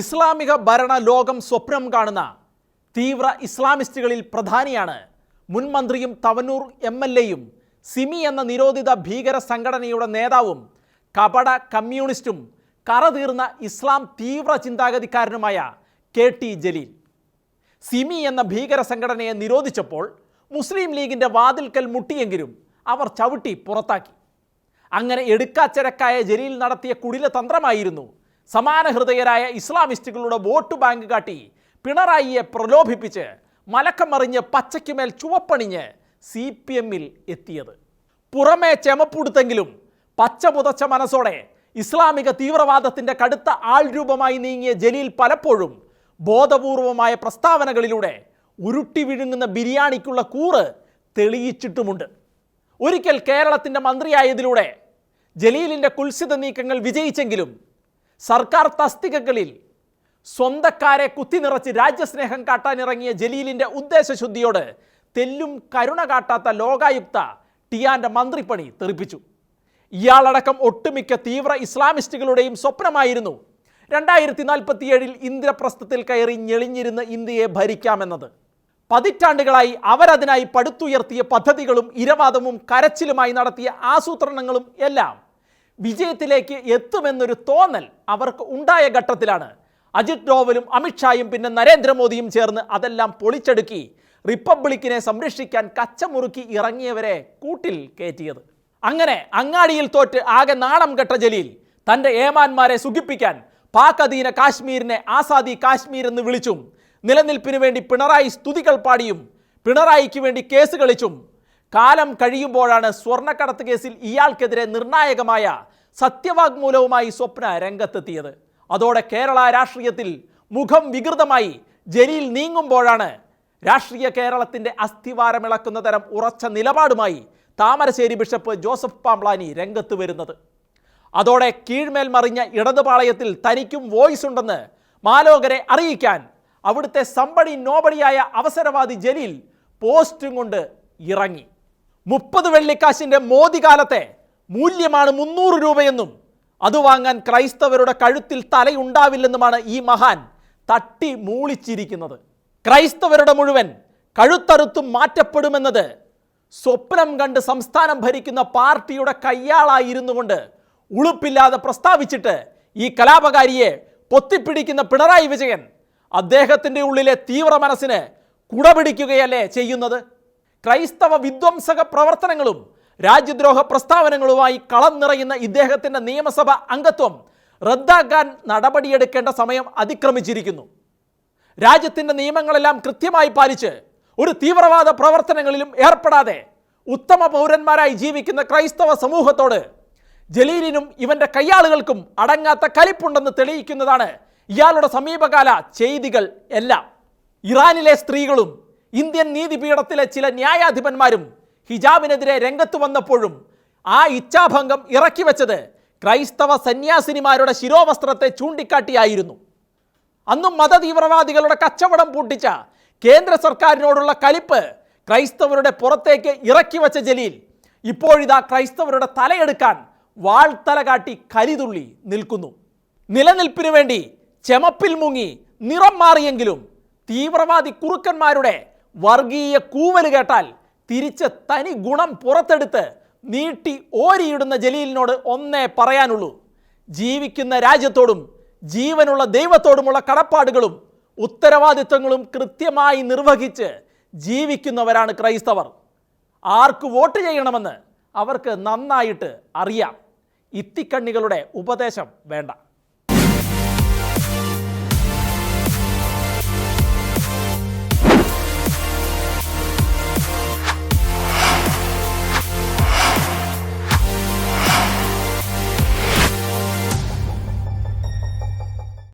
ഇസ്ലാമിക ഭരണ ലോകം സ്വപ്നം കാണുന്ന തീവ്ര ഇസ്ലാമിസ്റ്റുകളിൽ പ്രധാനിയാണ് മുൻ മന്ത്രിയും തവനൂർ എം എൽ എയും. സിമി എന്ന നിരോധിത ഭീകര സംഘടനയുടെ നേതാവും കപട കമ്മ്യൂണിസ്റ്റും കറതീർന്ന ഇസ്ലാം തീവ്ര ചിന്താഗതിക്കാരനുമായ കെ ടി ജലീൽ. സിമി എന്ന ഭീകര സംഘടനയെ നിരോധിച്ചപ്പോൾ മുസ്ലിം ലീഗിന്റെ വാതിൽക്കൽ മുട്ടിയെങ്കിലും അവർ ചവിട്ടി പുറത്താക്കി. അങ്ങനെ എടുക്കാച്ചരക്കായ ജലീൽ നടത്തിയ കുടില തന്ത്രമായിരുന്നു സമാന ഹൃദയരായ ഇസ്ലാമിസ്റ്റുകളുടെ വോട്ട് ബാങ്ക് കാട്ടി പിണറായിയെ പ്രലോഭിപ്പിച്ച് മലക്കം മറിഞ്ഞ് പച്ചയ്ക്കുമേൽ ചുവപ്പണിഞ്ഞ് സി പി എമ്മിൽ എത്തിയത്. പുറമേ ചെമപ്പുടുത്തെങ്കിലും പച്ച പുതച്ച മനസ്സോടെ ഇസ്ലാമിക തീവ്രവാദത്തിന്റെ കടുത്ത ആൾരൂപമായി നീങ്ങിയ ജലീൽ പലപ്പോഴും ബോധപൂർവമായ പ്രസ്താവനകളിലൂടെ ഉരുട്ടി വിഴുങ്ങുന്ന ബിരിയാണിക്കുള്ള കൂറ് തെളിയിച്ചിട്ടുമുണ്ട്. ഒരിക്കൽ കേരളത്തിന്റെ മന്ത്രിയായതിലൂടെ ജലീലിന്റെ കുൽസിത നീക്കങ്ങൾ വിജയിച്ചെങ്കിലും സർക്കാർ തസ്തികകളിൽ സ്വന്തക്കാരെ കുത്തിനിറച്ച് രാജ്യസ്നേഹം കാട്ടാനിറങ്ങിയ ജലീലിന്റെ ഉദ്ദേശശുദ്ധിയോട് തെല്ലും കരുണ കാട്ടാത്ത ലോകായുക്ത ടിയാന്റെ മന്ത്രിപ്പണി തെറിപ്പിച്ചു. ഇയാളടക്കം ഒട്ടുമിക്ക തീവ്ര ഇസ്ലാമിസ്റ്റുകളുടെയും സ്വപ്നമായിരുന്നു രണ്ടായിരത്തി നാൽപ്പത്തിയേഴിൽ ഇന്ദ്രപ്രസ്ഥത്തിൽ കയറി ഞെളിഞ്ഞിരുന്ന് ഇന്ത്യയെ ഭരിക്കാമെന്നത്. പതിറ്റാണ്ടുകളായി അവരതിനായി പടുത്തുയർത്തിയ പദ്ധതികളും ഇരവാദവും കരച്ചിലുമായി നടത്തിയ ആസൂത്രണങ്ങളും എല്ലാം വിജയത്തിലേക്ക് എത്തുമെന്നൊരു തോന്നൽ അവർക്ക് ഉണ്ടായ ഘട്ടത്തിലാണ്. അജിത് ഡോവലും അമിത്ഷായും പിന്നെ നരേന്ദ്രമോദിയും ചേർന്ന് അതെല്ലാം പൊളിച്ചെടുക്കി റിപ്പബ്ലിക്കിനെ സംരക്ഷിക്കാൻ കച്ചമുറുക്കി ഇറങ്ങിയവരെ കൂട്ടിൽ കയറ്റിയത്. അങ്ങനെ അങ്ങാടിയിൽ തോറ്റ് ആകെ നാണം കെട്ട ജലീൽ തന്റെ ഏമാന്മാരെ സുഖിപ്പിക്കാൻ പാക് അധീന കാശ്മീരിനെ ആസാദി കാശ്മീർ എന്ന് വിളിച്ചും നിലനിൽപ്പിനു വേണ്ടി പിണറായി സ്തുതികൾ പാടിയും പിണറായിക്ക് വേണ്ടി കേസ് കളിച്ചും കാലം കഴിയുമ്പോഴാണ് സ്വർണക്കടത്ത് കേസിൽ ഇയാൾക്കെതിരെ നിർണായകമായ സത്യവാഗ്മൂലവുമായി സ്വപ്ന രംഗത്തെത്തിയത്. അതോടെ കേരള രാഷ്ട്രീയത്തിൽ മുഖം വികൃതമായി ജലീൽ നീങ്ങുമ്പോഴാണ് രാഷ്ട്രീയ കേരളത്തിന്റെ അസ്ഥിവാരമിളക്കുന്ന തരം ഉറച്ച നിലപാടുമായി താമരശ്ശേരി ബിഷപ്പ് ജോസഫ് പാംപ്ലാനി രംഗത്ത് വരുന്നത്. അതോടെ കീഴ്മേൽ മറിഞ്ഞ ഇടതുപാളയത്തിൽ തനിക്കും വോയിസ് ഉണ്ടെന്ന് മാലോകരെ അറിയിക്കാൻ അവിടുത്തെ സമ്പടി നോബടിയായ അവസരവാദി ജലീൽ പോസ്റ്റും കൊണ്ട് ഇറങ്ങി. മുപ്പത് വെള്ളിക്കാശിന്റെ മോദി കാലത്തെ മൂല്യമാണ് മുന്നൂറ് രൂപയെന്നും അത് വാങ്ങാൻ ക്രൈസ്തവരുടെ കഴുത്തിൽ തലയുണ്ടാവില്ലെന്നുമാണ് ഈ മഹാൻ തട്ടി മൂളിച്ചിരിക്കുന്നത്. ക്രൈസ്തവരുടെ മുഴുവൻ കഴുത്തറുത്തും മാറ്റപ്പെടുമെന്നത് സ്വപ്നം കണ്ട് സംസ്ഥാനം ഭരിക്കുന്ന പാർട്ടിയുടെ കയ്യാളായിരുന്നു കൊണ്ട് ഉളുപ്പില്ലാതെ പ്രസ്താവിച്ചിട്ട് ഈ കലാപകാരിയെ പൊത്തിപ്പിടിക്കുന്ന പിണറായി വിജയൻ അദ്ദേഹത്തിന്റെ ഉള്ളിലെ തീവ്ര മനസ്സിന് കുടപിടിക്കുകയല്ലേ ചെയ്യുന്നത്? ക്രൈസ്തവ വിധ്വംസക പ്രവർത്തനങ്ങളും രാജ്യദ്രോഹ പ്രസ്താവനകളുമായി കളം നിറയുന്ന ഇദ്ദേഹത്തിന്റെ നിയമസഭ അംഗത്വം റദ്ദാക്കാൻ നടപടിയെടുക്കേണ്ട സമയം അതിക്രമിച്ചിരിക്കുന്നു. രാജ്യത്തിന്റെ നിയമങ്ങളെല്ലാം കൃത്യമായി പാലിച്ച് ഒരു തീവ്രവാദ പ്രവർത്തനങ്ങളിലും ഏർപ്പെടാതെ ഉത്തമ പൗരന്മാരായി ജീവിക്കുന്ന ക്രൈസ്തവ സമൂഹത്തോട് ജലീലിനും ഇവന്റെ കയ്യാളുകൾക്കും അടങ്ങാത്ത കലിപ്പുണ്ടെന്ന് തെളിയിക്കുന്നതാണ് ഇയാളുടെ സമീപകാല ചെയ്തികൾ എല്ലാം. ഇറാനിലെ സ്ത്രീകളും ഇന്ത്യൻ നീതിപീഠത്തിലെ ചില ന്യായാധിപന്മാരും ഹിജാബിനെതിരെ രംഗത്ത് വന്നപ്പോഴും ആ ഇച്ഛാഭംഗം ഇറക്കി വെച്ചത് ക്രൈസ്തവ സന്യാസിനിമാരുടെ ശിരോവസ്ത്രത്തെ ചൂണ്ടിക്കാട്ടിയായിരുന്നു. അന്നും മതതീവ്രവാദികളുടെ കച്ചവടം പൂട്ടിച്ച കേന്ദ്ര സർക്കാരിനോടുള്ള കലിപ്പ് ക്രൈസ്തവരുടെ പുറത്തേക്ക് ഇറക്കി വെച്ച ജലീൽ ഇപ്പോഴിതാ ക്രൈസ്തവരുടെ തലയെടുക്കാൻ വാൾത്തല കാട്ടി കലിതുള്ളി നിൽക്കുന്നു. നിലനിൽപ്പിനു വേണ്ടി ചെമപ്പിൽ മുങ്ങി നിറം മാറിയെങ്കിലും തീവ്രവാദി കുറുക്കന്മാരുടെ വർഗീയ കൂവൽ കേട്ടാൽ തിരിച്ച് തനി ഗുണം പുറത്തെടുത്ത് നീട്ടി ഓരിയിടുന്ന ജലീലിനോട് ഒന്നേ പറയാനുള്ളൂ. ജീവിക്കുന്ന രാജ്യത്തോടും ജീവനുള്ള ദൈവത്തോടുമുള്ള കടപ്പാടുകളും ഉത്തരവാദിത്വങ്ങളും കൃത്യമായി നിർവഹിച്ച് ജീവിക്കുന്നവരാണ് ക്രൈസ്തവർ. ആർക്ക് വോട്ട് ചെയ്യണമെന്ന് അവർക്ക് നന്നായിട്ട് അറിയാം. ഇത്തിക്കണ്ണികളുടെ ഉപദേശം വേണ്ട.